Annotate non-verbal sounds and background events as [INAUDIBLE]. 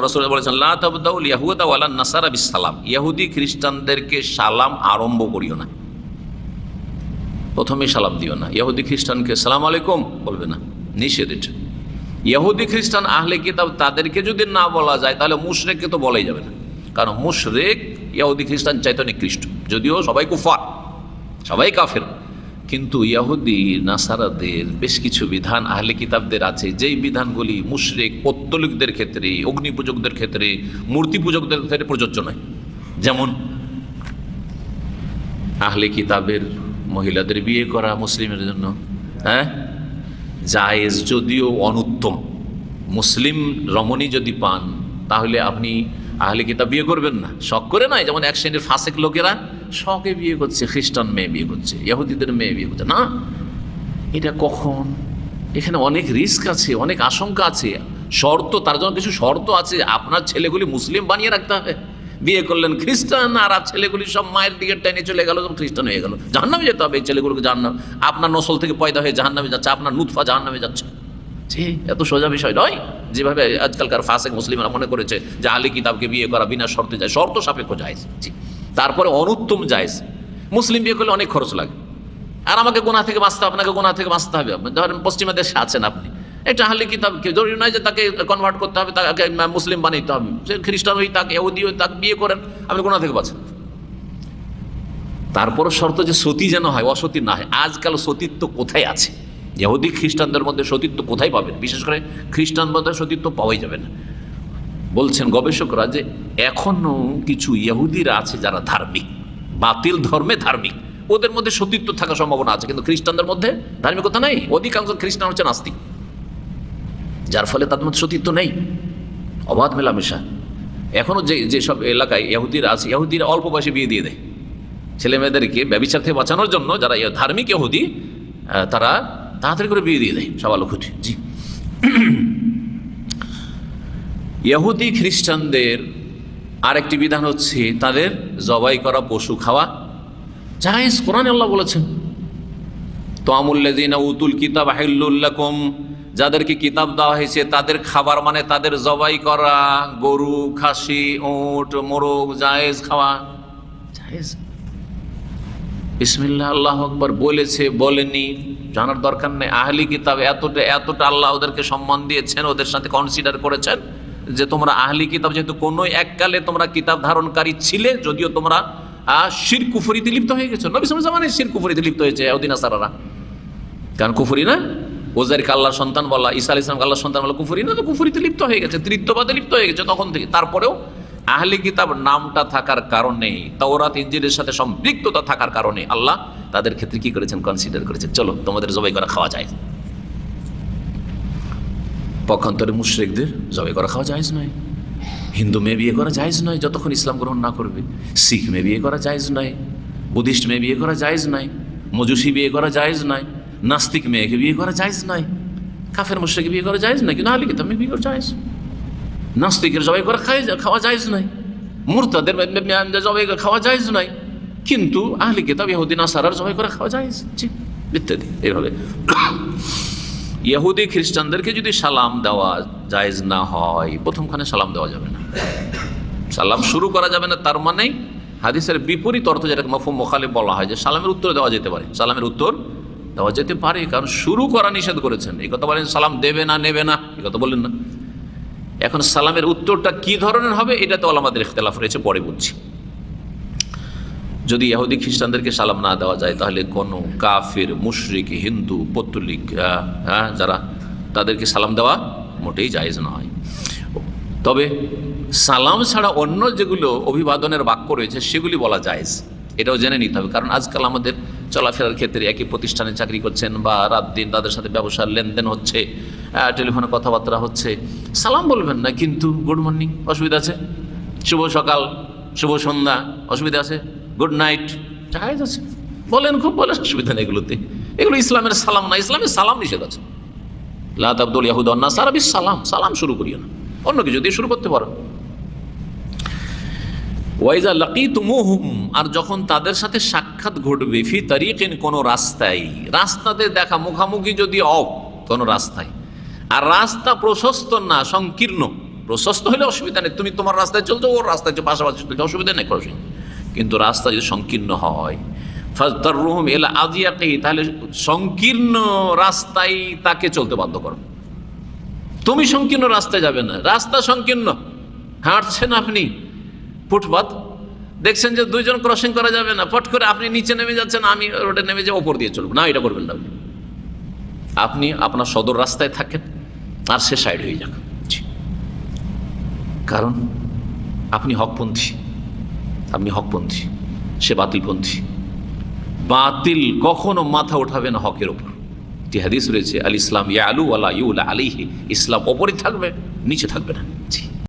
রসুল বলেছেন, লা তাবদাউল ইয়াহুদা ওয়ালা ইহুদি খ্রিস্টানদেরকে সালাম আরম্ভ করিও না। প্রথমে সালাম দিও না। ইহুদি খ্রিস্টানকে, সালাম আলাইকুম বলবে না। নিষেধ ইহুদি খ্রিস্টান আহলে কিতাব তাদেরকে যদি না বলা যায়, তাহলে মুশরেককে তো বলাই যাবে না। কারণ মুশরেক ইহুদি খ্রিস্টান চাইতো নিকৃষ্ট যদিও সবাই কুফার, সবাই কাফের। কিন্তু ইয়াহুদি নাসারাদের বেশ কিছু বিধান, আহলে কিতাবদের আছে। যেই বিধানগুলি মুশরেক, পত্তলিকদের ক্ষেত্রে অগ্নি পূজকদের ক্ষেত্রে মূর্তি পূজকদের ক্ষেত্রে প্রযোজ্য নয়। যেমন আহলে কিতাবের মহিলাদের বিয়ে করা মুসলিমের জন্য হ্যাঁ? জায়েজ যদিও অনুত্তম। মুসলিম রমণী যদি পান, তাহলে আপনি আহলে কিতাব বিয়ে করবেন না। শখ করে নয়, যেমন এক শ্রেণির ফাঁসেক লোকেরা শখে বিয়ে করছে, খ্রিস্টান মেয়ে বিয়ে করছে, ইহুদিদের মেয়ে বিয়ে করছে। না, এটা কখন? এখানে অনেক রিস্ক আছে, অনেক আশঙ্কা আছে। শর্ত, তার জন্য কিছু শর্ত আছে। আপনার ছেলেগুলি মুসলিম বানিয়ে রাখতে হবে। বিয়ে করলেন খ্রিস্টান, আর আর ছেলেগুলি সব মায়ের দিকে টেনে চলে গেল খ্রিস্টান হয়ে গেল। জাহান্নামে যেতে হবে, এই ছেলেগুলোকে জাহান্নাম আপনার নসল থেকে পয়দা হয়ে জাহান্নামে যাচ্ছে, আপনার নুৎফা জাহান্নামে যাচ্ছে। এত সোজা বিষয় নয়। যেভাবে আজকালকার ফাসেক মুসলিমরা মনে করেছে যে আলী কিতাবকে বিয়ে করা বিনা শর্তে যায়, শর্ত সাপেক্ষ যায় তারপরে অনুত্তম যায় মুসলিম বিয়ে করলে অনেক খরচ লাগে। আর আমাকে গোনা থেকে বাঁচতে আপনাকে গোনা থেকে বাঁচতে হবে। ধরেন পশ্চিমা দেশে আছেন আপনি। এটা হালি কিতাবকে জরুরি নয় যে তাকে কনভার্ট করতে হবে, তাকে মুসলিম বানাইতে হবে। সে খ্রিস্টান হই তাকে এহুদি হই তাকে বিয়ে করেন, আপনি গোনা থেকে বাঁচেন। তারপর শর্ত যে সতী যেন হয়, অসতী না হয়। আজকাল সতীত্ব কোথায় আছে? ইহুদি খ্রিস্টানদের মধ্যে সতীত্ব কোথায় পাবেন? বিশেষ করে খ্রিস্টান মধ্যে সতীত্ব পাওয়াই যাবে না। বলছেন গবেষকরা যে এখনও কিছু ইহুদিরা আছে যারা ধার্মিক, বাতিল ধর্মে ধার্মিক। ওদের মধ্যে সতীত্ব থাকার সম্ভাবনা আছে, কিন্তু খ্রিস্টানদের মধ্যে ধার্মিকতা নেই। অধিকাংশ খ্রিস্টান হচ্ছে নাস্তিক, যার ফলে তাদের মধ্যে সতীত্ব নেই। অবাধ মেলামেশা। এখনও যে যেসব এলাকায় ইহুদিরা আছে, ইহুদিরা অল্প বয়সে বিয়ে দিয়ে দেয়। ছেলে মেয়েদেরকে ব্যবচার থেকে বাঁচানোর জন্য যারা ধার্মিক ইহুদি তারা তাড়াতাড়ি করে বিয়ে দিয়ে দেয় সব আলোকুটি জি। ইহুদি খ্রিস্টানদের আরেকটি বিধান হচ্ছে তাদের জবাই করা পশু খাওয়া। জাহেজ কোরআন আল্লাহ বলেছেন তো আমুল্লাদিনা উতুল কিতাব হাইল্লুল্লাকুম যাদেরকে কিতাব দেওয়া হয়েছে, তাদের খাবার মানে তাদের জবাই করা গরু, খাসি ওট মোরগ, জায়েজ খাওয়া। জায়েজ? বিসমিল্লাহ, আল্লাহ আকবর বলেছে, বলেনি। জানার দরকার নেই। আহলি কিতাব এতটা এতটা আল্লাহ ওদেরকে সম্মান দিয়েছেন, ওদের সাথে কনসিডার করেছেন যে তোমরা আহলি কিতাব, যেহেতু কোনো এককালে তোমরা কিতাব ধারণকারী ছিলে, যদিও তোমরা শির কুফরিতে লিপ্ত হয়ে গেছো। নবী সালাম জামানে শির কুফরিতে লিপ্ত হয়েছে অদিনা সারারা কারণ কুফরি না? ওজারিকে আল্লাহর সন্তান বলা, ঈসা আলি ইসলামকে আল্লাহর সন্তান বলা কুফরি না? তো কুফরিতে লিপ্ত হয়ে গেছে তৃতীয়বাদে লিপ্ত হয়ে গেছে তখন থেকে। তারপরেও আহলি কিতাব নামটা থাকার কারণে, তাওরাত ইঞ্জিনের সাথে সম্পৃক্ততা থাকার কারণে আল্লাহ তাদের ক্ষেত্রে কি করেছেন? কনসিডার করেছেন। চলো, তোমাদের জবাই করা খাওয়া যায়। পক্ষান্তরে মুশ্রিকদের জবাই করা খাওয়া যায় নয়। হিন্দু মেয়ে বিয়ে করা জায়েজ নয়, যতক্ষণ ইসলাম গ্রহণ না করবে। শিখ মেয়ে বিয়ে করা জায়েজ নয়। বুদ্ধিস্ট মেয়ে বিয়ে করা জায়েজ নয়। মজুসি বিয়ে করা জায়েজ নয়। নাস্তিক মেয়েকে বিয়ে করা জায়েজ নয়। কাফের মুশ্রিকে বিয়ে করা জায়েজ নয়, কিন্তু আহলি কিতাব মেয়ে বিয়ে করা জায়েজ। নাস্তিকের জবাই করা খাই খাওয়া জায়েজ নয় মুরতাদের জবাই করে খাওয়া জায়েজ নয় কিন্তু আহলি কিতাব ইহুদিন আসারার জবাই করে খাওয়া জি, ইত্যাদি। এইভাবে। [COUGHS] ইহুদি খ্রিস্টানদেরকে যদি সালাম দেওয়া জায়েজ না হয় প্রথমখানে সালাম দেওয়া যাবে না। সালাম শুরু করা যাবে না, তার মানে হাদিসের বিপরীত অর্থ যেটাকে মফুম মোখালে বলা হয়, যে সালামের উত্তর দেওয়া যেতে পারে। সালামের উত্তর দেওয়া যেতে পারে, কারণ শুরু করা নিষেধ করেছেন। এই কথা বলেন, সালাম দেবে না, নেবে না। এই কথা বললেন না। এখন সালামের উত্তরটা কি ধরনের হবে, এটা তো আমাদের ইখতলাফ রয়েছে, পরে বুঝছি যদি ইহুদি খ্রিস্টানদেরকে সালাম না দেওয়া যায়, তাহলে কোনো কাফির, মুশরিক, হিন্দু, পত্তলিক হ্যাঁ যারা, তাদেরকে সালাম দেওয়া মোটেই জায়েজ নয়। তবে সালাম ছাড়া অন্য যেগুলো অভিবাদনের বাক্য রয়েছে, সেগুলি বলা জায়েজ। এটাও জেনে নিতে হবে, কারণ আজকাল আমাদের চলাফেরার ক্ষেত্রে একই প্রতিষ্ঠানে চাকরি করছেন বা রাত দিন তাদের সাথে ব্যবসার লেনদেন হচ্ছে টেলিফোনে কথাবার্তা হচ্ছে, সালাম বলবেন না, কিন্তু গুড মর্নিং অসুবিধা আছে? শুভ সকাল, শুভ সন্ধ্যা, অসুবিধা আছে? গুড নাইট জায়েজ আছে। বলেন খুব বলেন, অসুবিধা নেই এগুলোতে। এগুলো ইসলামের সালাম না, ইসলামের সালাম নিষেধ আছে। লাত আব্দুল ইয়াহুদ্দান্না সারাবি সালাম সালাম শুরু করিও না। অন্য কিছু দিয়ে শুরু করতে পারো। ওয়াইজা লাকি তুমুহুম আর যখন তাদের সাথে সাক্ষাৎ ঘটবে ফি তারিকেন কোনো রাস্তায় রাস্তাতে দেখা মুখামুখি যদি অফ কোনো রাস্তায় আর রাস্তা প্রশস্ত না সংকীর্ণ। প্রশস্ত হলে অসুবিধা নেই। তুমি তোমার রাস্তায় চলছো ওর রাস্তায় চলছো, পাশাপাশি চলছো অসুবিধা নেই ক্রসিং কিন্তু রাস্তা যদি সংকীর্ণ হয় ফাজদার রুহম এলা আজিয়াকেই তাহলে সংকীর্ণ রাস্তায় তাকে চলতে বাধ্য করো। তুমি সংকীর্ণ রাস্তায় যাবে না। রাস্তা সংকীর্ণ। হাঁটছেন আপনি। ফুটপাত, দেখছেন যে দুইজন ক্রসিং করা যাবে না পট করে আপনি নিচে নেমে যাচ্ছেন, আমি রোডে নেমে যে ওপর দিয়ে চলবো। না, এটা করবেন না। আপনি। আপনি আপনার সদর রাস্তায় থাকেন, আর সে সাইড হয়ে যান কারণ আপনি হকপন্থী। আপনি হকপন্থী, সে বাতিলপন্থী। বাতিল কখনো মাথা উঠাবে না হকের ওপর। যে হাদিস রয়েছে আল ইসলাম ইয়া আলু আলা ইউলা আলিহি ইসলাম ওপরে থাকবে, নিচে থাকবে না।